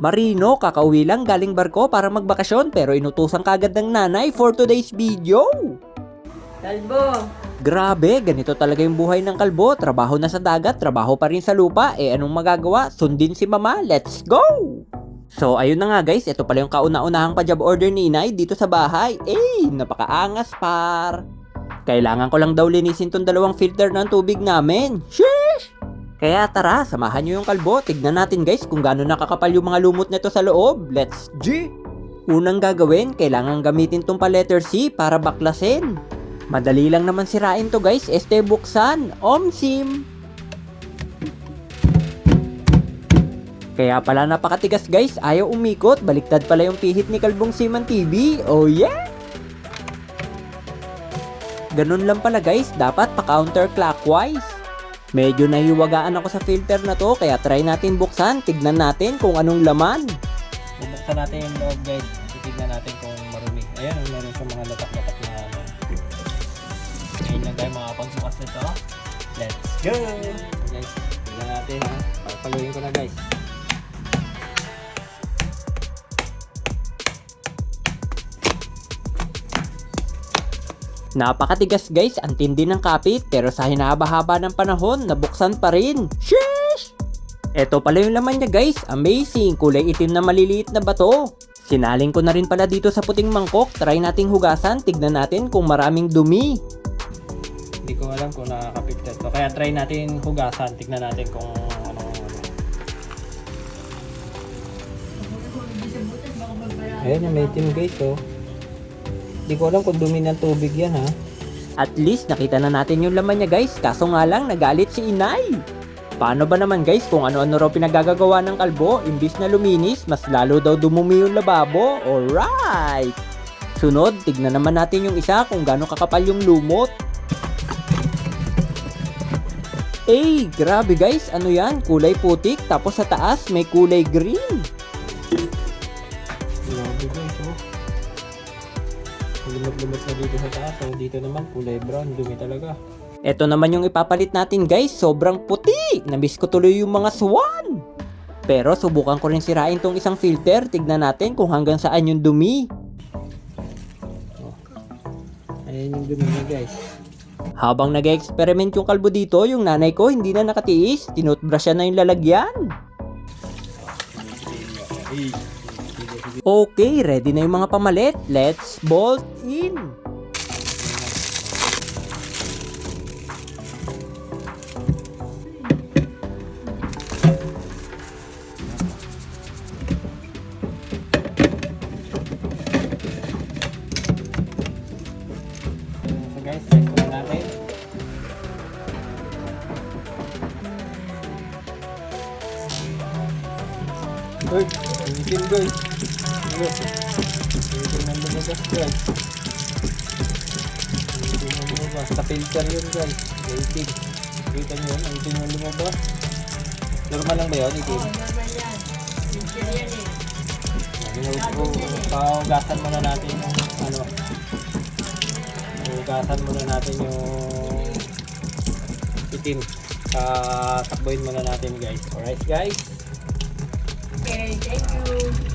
Marino, kakauwi lang galing barko para magbakasyon pero inutusan kagad ng nanay for today's video. Kalbo, Grabe, ganito talaga yung buhay ng kalbo. Trabaho na sa dagat, trabaho pa rin sa lupa. Eh anong magagawa? Sundin si mama, let's go! So ayun na nga guys, ito pala yung kauna-unahang pa-job order ni Inay dito sa bahay. Eh, napakaangas par! Kailangan ko lang daw linisin tong dalawang filter ng tubig namin. Sheesh! Kaya tara, samahan nyo yung kalbo. Tignan natin guys kung gaano nakakapal yung mga lumot nito sa loob. Let's G! Unang gagawin, kailangan gamitin tong pa letter C para baklasin. Madali lang naman sirain to guys, este buksan, omsim. Kaya pala napakatigas guys, ayaw umikot, baliktad pala yung pihit ni Kalbong Siman TV, oh yeah! Ganun lang pala guys, dapat pa counterclockwise. Medyo nahiwagaan ako sa filter na to, kaya try natin buksan, tignan natin kung anong laman. Buksan natin yung loob guys, titignan natin kung marumi. Ayan, meron sa mga latak-latak na ano. Ngayon lang tayo makapagsukas nito. Let's go! Guys, tignan natin ha. Papaluin ko na guys. Napakatigas guys, ang tindi ng kapit pero sa hinahaba-haba ng panahon, nabuksan pa rin. Sheesh! Eto pala yung laman niya guys, amazing, kulay itim na maliliit na bato. Sinaling ko na rin pala dito sa puting mangkok, try nating hugasan, tignan natin kung maraming dumi. Hindi ko alam kung nakakapit ito, kaya try natin hugasan, tignan natin kung ano. Ayan yung may itim guys oh. Hindi ko alam kung dumi ng tubig yan ha. At least nakita na natin yung laman niya guys, kaso nga lang nagalit si inay. Paano ba naman guys kung ano-ano raw pinagagagawa ng kalbo, imbis na luminis, mas lalo daw dumumi yung lababo? Alright! Sunod, tignan naman natin yung isa kung gaano kakapal yung lumot. Eh, grabe guys, ano yan? Kulay putik, tapos sa taas may kulay green. Grabe guys, oh. Lumot-lumot na dito sa taas, oh. Dito naman kulay brown, dumi talaga. Ito naman yung ipapalit natin guys, sobrang puti! Namiss ko tuloy yung mga swan! Pero subukan ko rin sirain tong isang filter, tignan natin kung hanggang saan yung dumi. Oh. Ayan yung dumi niya guys. Habang nag-experiment yung kalbo dito, yung nanay ko hindi na nakatiis, tinutbrushan na yung lalagyan. Okay, ready na yung mga pamalit. Let's bolt in! So guys, Uy, itim guys. Itim na lumabas guys. Itim na lumabas. Sa filter yun guys. Itim. Kita nyo yun, ang itim na lumabas. Normal lang ba yun, itim? normal yan. Picture yan eh. Paugasan muna natin yung ano. Paugasan muna natin yung itim. Tatakbuhin muna natin guys. Alright guys. Okay, thank you.